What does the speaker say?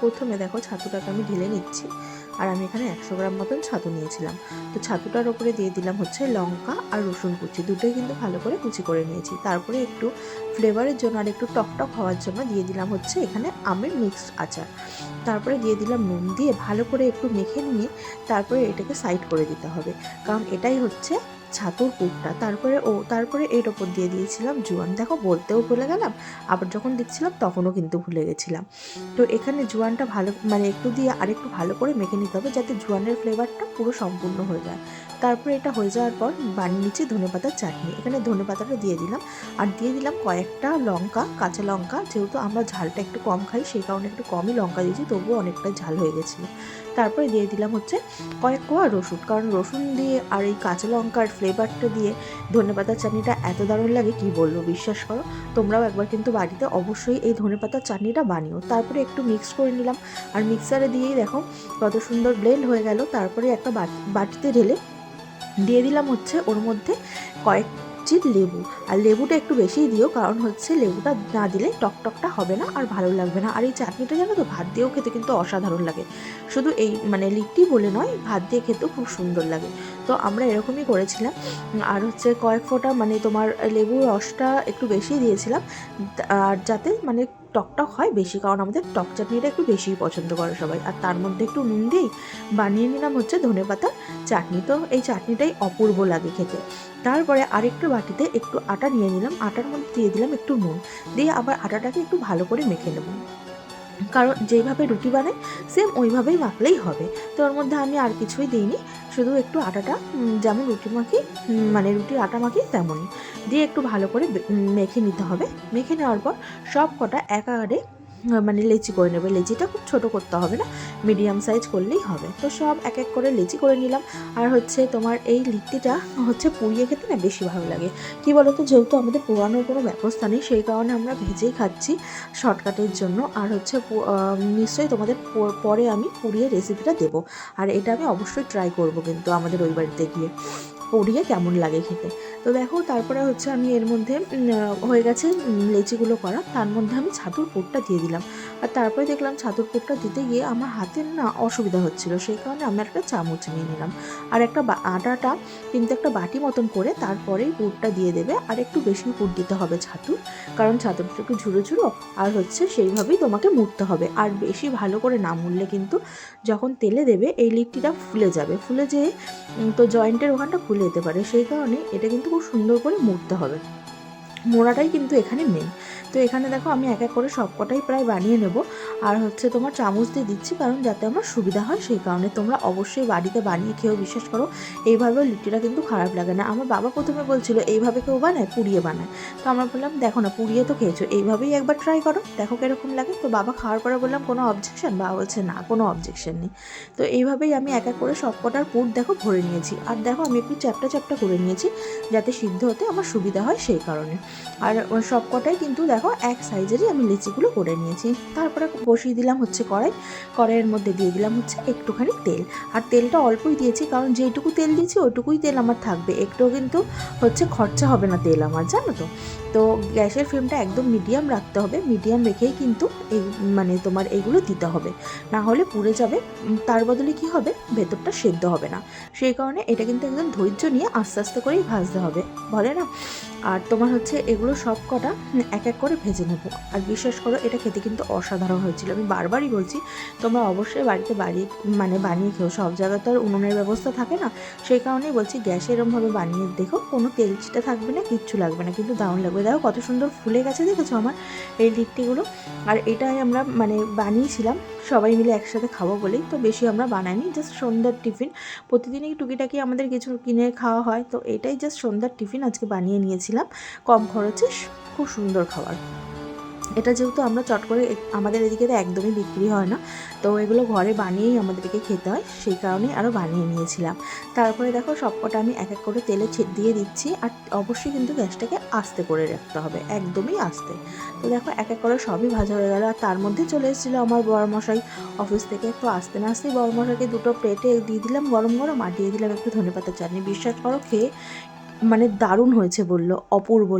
প্রথমে দেখো ছাতুটাকে আমি ঢেলে নিচ্ছি। আর আমি এখানে একশো গ্রাম মতন ছাতু নিয়েছিলাম। তো ছাতুটার ওপরে দিয়ে দিলাম হচ্ছে লঙ্কা আর রসুন কুচি। দুটোই কিন্তু ভালো করে কুচি করে নিয়েছি। তারপরে একটু ফ্লেভারের জন্য আর একটু টকটক হওয়ার জন্য দিয়ে দিলাম হচ্ছে এখানে আমের মিক্সড আচার। তারপরে দিয়ে দিলাম নুন দিয়ে ভালো করে একটু মেখে নিয়ে তারপরে এটাকে সাইড করে দিতে হবে। কারণ এটাই হচ্ছে ছাতুর পুরটা তারপরে ও, তারপরে এর ওপর দিয়ে দিয়েছিলাম জোয়ান। দেখো বলতেও ভুলে গেলাম, আবার যখন দিচ্ছিলাম তখনও কিন্তু ভুলে গেছিলাম। তো এখানে জোয়ানটা ভালো মানে একটু দিয়ে আর একটু ভালো করে মেখে নিতে হবে যাতে জোয়ানের ফ্লেভারটা পুরো সম্পূর্ণ হয়ে যায়। তারপরে এটা হয়ে যাওয়ার পর বানিয়ে নিচে ধনে পাতার চাটনি, এখানে ধনে পাতাটা দিয়ে দিলাম। আর দিয়ে দিলাম কয়েকটা লঙ্কা, কাঁচা লঙ্কা, যেহেতু আমরা ঝালটা একটু কম খাই সেই কারণে একটু কমই লঙ্কা দিয়েছি, তবুও অনেকটা ঝাল হয়ে গেছিল। তারপরে দিয়ে দিলাম হচ্ছে কয়েক কোয়া রসুন, কারণ রসুন দিয়ে আর এই কাঁচা লঙ্কার ফ্লেভারটা দিয়ে ধনেপাতার চাটনিটা এত দারুণ লাগে, কি বলব? বিশ্বাস করো, তোমরাও একবার কিন্তু বাড়িতে অবশ্যই এই ধনেপাতার চাটনিটা বানিও। তারপরে একটু মিক্স করে নিলাম। আর মিক্সারে দিয়েই দেখো, কত সুন্দর ব্লেন্ড হয়ে গেল। তারপরে একটা বাটিতে ঢেলে দিয়ে দিলাম হচ্ছে ওর মধ্যে কয়েক চিট লেবু। আর লেবুটা একটু বেশিই দিও, কারণ হচ্ছে লেবুটা না দিলে টকটকটা হবে না আর ভালো লাগবে না। আর এই চাটনিটা জানো তো, ভাত দিয়েও খেতে কিন্তু অসাধারণ লাগে। শুধু এই মানে লিট্টি বলে নয়, ভাত দিয়ে খেতেও খুব সুন্দর লাগে। তো আমরা এরকমই করেছিলাম। আর হচ্ছে কয়েক ফোঁটা মানে তোমার লেবুর রসটা একটু বেশি দিয়েছিলাম। আর যাতে মানে টকটক হয় বেশি, কারণ আমাদের টক চাটনিটা একটু বেশিই পছন্দ করে সবাই। আর তার মধ্যে একটু নুন দিয়েই বানিয়ে নিলাম হচ্ছে ধনে পাতার চাটনি। তো এই চাটনিটাই অপূর্ব লাগে খেতে। তারপরে আরেকটু বাটিতে একটু আটা নিয়ে নিলাম। আটার মধ্যে দিয়ে দিলাম একটু নুন। দিয়ে আবার আটাটাকে একটু ভালো করে মেখে নেব। কারণ যেইভাবে রুটি বানাই সেম ওইভাবেই মাখলেই হবে। তো ওর মধ্যে আমি আর কিছুই দিইনি, শুধু একটু আটাটা যেমন রুটি মাখি মানে রুটির আটা মাখি তেমনই। দিয়ে একটু ভালো করে মেখে নিতে হবে। মেখে নেওয়ার পর সব কটা একাগারে মানে লেচি করে নেবে। লেচিটা খুব ছোট করতে হবে না মিডিয়াম সাইজ করলেই হবে। তো সব এক এক করে লেচি করে নিলাম। আর হচ্ছে তোমার এই লিট্টিটা হচ্ছে পুড়িয়ে খেতে না বেশি ভালো লাগে। কি বলতো, যেহেতু আমাদের পোড়ানোর কোনো ব্যবস্থা নেই, সেই কারণে আমরা ভেজেই খাচ্ছি শর্টকাটের জন্য। আর হচ্ছে নিশ্চয়ই তোমাদের পরে আমি পুড়িয়ে রেসিপিটা দেবো। আর এটা আমি অবশ্যই ট্রাই করব কিন্তু আমাদের ওই বাড়িতে গিয়ে। পুড়িয়ে কেমন লাগে খেতে। তো দেখো, তারপরে হচ্ছে আমি এর মধ্যে হয়ে গেছে লেচিগুলো করা। তার মধ্যে আমি ছাতুর পুরটা দিয়ে দিলাম। আর তারপরে দেখলাম ছাতুর পুরটা দিতে গিয়ে আমার হাতের না অসুবিধা হচ্ছিল, সেই কারণে আমি একটা চামচ নিয়ে নিলাম। আর একটা আটাটা কিন্তু একটা বাটি মতন করে তারপরেই পুরটা দিয়ে দেবে। আর একটু বেশি পুর দিতে হবে ছাতুর, কারণ ছাতুরটা একটু ঝুড়ো ঝুড়ো আর হচ্ছে সেইভাবেই তোমাকে মুড়তে হবে। আর বেশি ভালো করে না মুড়লে কিন্তু যখন তেলে দেবে, এই লিট্টিটা ফুলে যাবে। ফুলে যেয়ে তো জয়েন্টের ওখানটা খুলে যেতে পারে। সেই কারণে এটা কিন্তু খুব সুন্দর করে মুড়তে হবে। মোড়াটাই কিন্তু এখানে মেন তো এখানে দেখো আমি এক এক করে সব কটাই প্রায় বানিয়ে নেব। আর হচ্ছে তোমার চামচ দিয়ে দিচ্ছি কারণ যাতে আমার সুবিধা হয় সেই কারণে তোমরা অবশ্যই বাড়িতে বানিয়ে খেয়েও বিশ্বাস করো, এইভাবেও লিট্টিটা কিন্তু খারাপ লাগে না। আমার বাবা প্রথমে বলছিল, এইভাবে কেউ বানায়? পুড়িয়ে বানায়। তো আমরা বললাম, দেখো না, পুড়িয়ে তো খেয়েছো, এইভাবেই একবার ট্রাই করো, দেখো কীরকম লাগে। তো বাবা খাওয়ার পরে বললাম, কোনো অবজেকশন বাবা বলছে, না, কোনো অবজেকশন নেই। তো এইভাবেই আমি এক এক করে সব কটার পুর দেখো ভরে নিয়েছি। আর দেখো আমি একটু চ্যাপটা চ্যাপটা করে নিয়েছি যাতে সিদ্ধ হতে আমার সুবিধা হয় সেই কারণে। আর সব কটাই কিন্তু দেখো এক সাইজেরই আমি লিচিগুলো করে নিয়েছি। তারপরে বসিয়ে দিলাম হচ্ছে কড়াই। কড়াইয়ের মধ্যে দিয়ে দিলাম হচ্ছে একটুখানি তেল। আর তেলটা অল্পই দিয়েছি, কারণ যেটুকু তেল দিয়েছি ওইটুকুই তেল আমার থাকবে। একটুও কিন্তু হচ্ছে খরচা হবে না তেল আমার, জানো তো? তো গ্যাসের ফ্লেমটা একদম মিডিয়াম রাখতে হবে। মিডিয়াম রেখেই কিন্তু এই মানে তোমার এইগুলো দিতে হবে। না হলে পুড়ে যাবে। তার বদলে কি হবে? ভেতরটা সেদ্ধ হবে না। সেই কারণে এটা কিন্তু একদম ধৈর্য নিয়ে আস্তে আস্তে করেই ভাজতে হবে। বলে না? আর তোমার হচ্ছে এগুলো সব কটা এক এক করে ভেজে নেব। আর বিশ্বাস করো, এটা খেতে কিন্তু অসাধারণ হয়েছিল। আমি বারবারই বলছি, তোমরা অবশ্যই বাড়িতে বাড়ি মানে বানিয়ে খেও। সব জায়গায় তো আর উনুনের ব্যবস্থা থাকে না। সেই কারণেই বলছি, গ্যাসে এরমভাবে বানিয়ে দেখো, কোনো তেল চিটা থাকবে না, কিচ্ছু লাগবে না। কিন্তু দারুণ লাগবে। দেখো কত সুন্দর ফুলে গেছে, দেখেছ আমার? এই লিট্টিগুলো। আর এটাই আমরা মানে বানিয়েছিলাম, সবাই মিলে একসাথে খাব বলেই। তো বেশি আমরা বানাইনি জাস্ট সন্ধ্যার টিফিন। প্রতিদিনই টুকিটাকি আমাদের কিছু কিনে খাওয়া হয়। তো এটাই জাস্ট সন্ধ্যার টিফিন আজকে বানিয়ে নিয়েছিলাম। কম খরচে খুব সুন্দর খাবার। এটা যেহেতু আমরা চট করে আমাদের এদিকে তো একদমই বিক্রি হয় না, তো এগুলো ঘরে বানিয়েই আমাদেরকে খেতে হয়, সেই কারণেই আরও বানিয়ে নিয়েছিলাম। তারপরে দেখো সবকটা আমি এক এক করে তেলে দিয়ে দিচ্ছি, আর অবশ্যই কিন্তু গ্যাসটাকে আস্তে করে রাখতে হবে, একদমই আস্তে। তো দেখো এক এক করে সবই ভাজা হয়ে গেল, আর তার মধ্যে চলে এসেছিল আমার বড় মশাই অফিস থেকে একটু আসতে না আসতেই বড় মশাইকে দুটো প্লেটে দিয়ে দিলাম, গরম গরম, আর দিয়ে দিলাম একটু ধনেপাতা চাটনি। বিশ্বাস করো খেয়ে মানে দারুণ হয়েছে বলল অপূর্ব